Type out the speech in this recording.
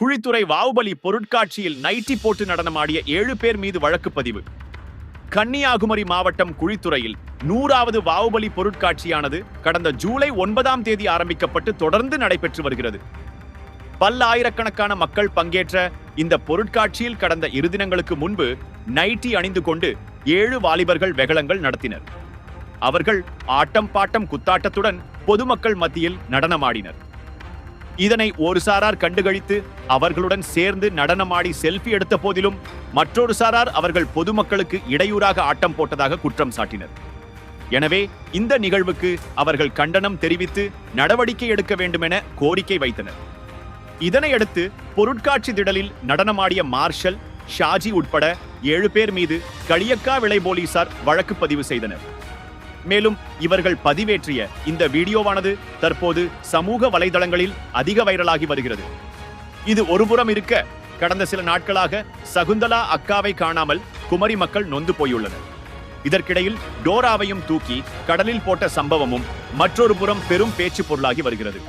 Kuzhithurai Vavubali பொருட்காட்சியில் nightie போட்டு நடனமாடிய ஏழு பேர் மீது வழக்கு பதிவு. கன்னியாகுமரி மாவட்டம் குழித்துறையில் நூறாவது வாவுபலி பொருட்காட்சியானது கடந்த ஜூலை ஒன்பதாம் தேதி ஆரம்பிக்கப்பட்டு தொடர்ந்து நடைபெற்று வருகிறது. பல்லாயிரக்கணக்கான மக்கள் பங்கேற்ற இந்த பொருட்காட்சியில் கடந்த இரு தினங்களுக்கு முன்பு நைட்டி அணிந்து கொண்டு ஏழு வாலிபர்கள் வெகலங்கள் நடத்தினர். அவர்கள் ஆட்டம் பாட்டம் குத்தாட்டத்துடன் பொதுமக்கள் மத்தியில் நடனமாடினர். இதனை ஒரு சாரார் கண்டுகளித்து அவர்களுடன் சேர்ந்து நடனமாடி செல்ஃபி எடுத்த போதிலும் மற்றொரு சாரார் அவர்கள் பொதுமக்களுக்கு இடையூறாக ஆட்டம் போட்டதாக குற்றம் சாட்டினர். எனவே இந்த நிகழ்வுக்கு அவர்கள் கண்டனம் தெரிவித்து நடவடிக்கை எடுக்க வேண்டுமென கோரிக்கை வைத்தனர். இதனையடுத்து பொருட்காட்சி திடலில் நடனமாடிய மார்ஷல் ஷாஜி உட்பட ஏழு பேர் மீது களியக்கா விளை போலீசார் வழக்கு பதிவு செய்தனர். மேலும் இவர்கள் பதிவேற்றிய இந்த வீடியோவானது தற்போது சமூக வலைதளங்களில் அதிக வைரலாகி வருகிறது. இது ஒருபுறம் இருக்க கடந்த சில நாட்களாக சகுந்தலா அக்காவை காணாமல் குமரி மக்கள் நொந்து போயுள்ளனர். இதற்கிடையில் டோராவையும் தூக்கி கடலில் போட்ட சம்பவமும் மற்றொரு புறம் பெரும் பேச்சு பொருளாகி வருகிறது.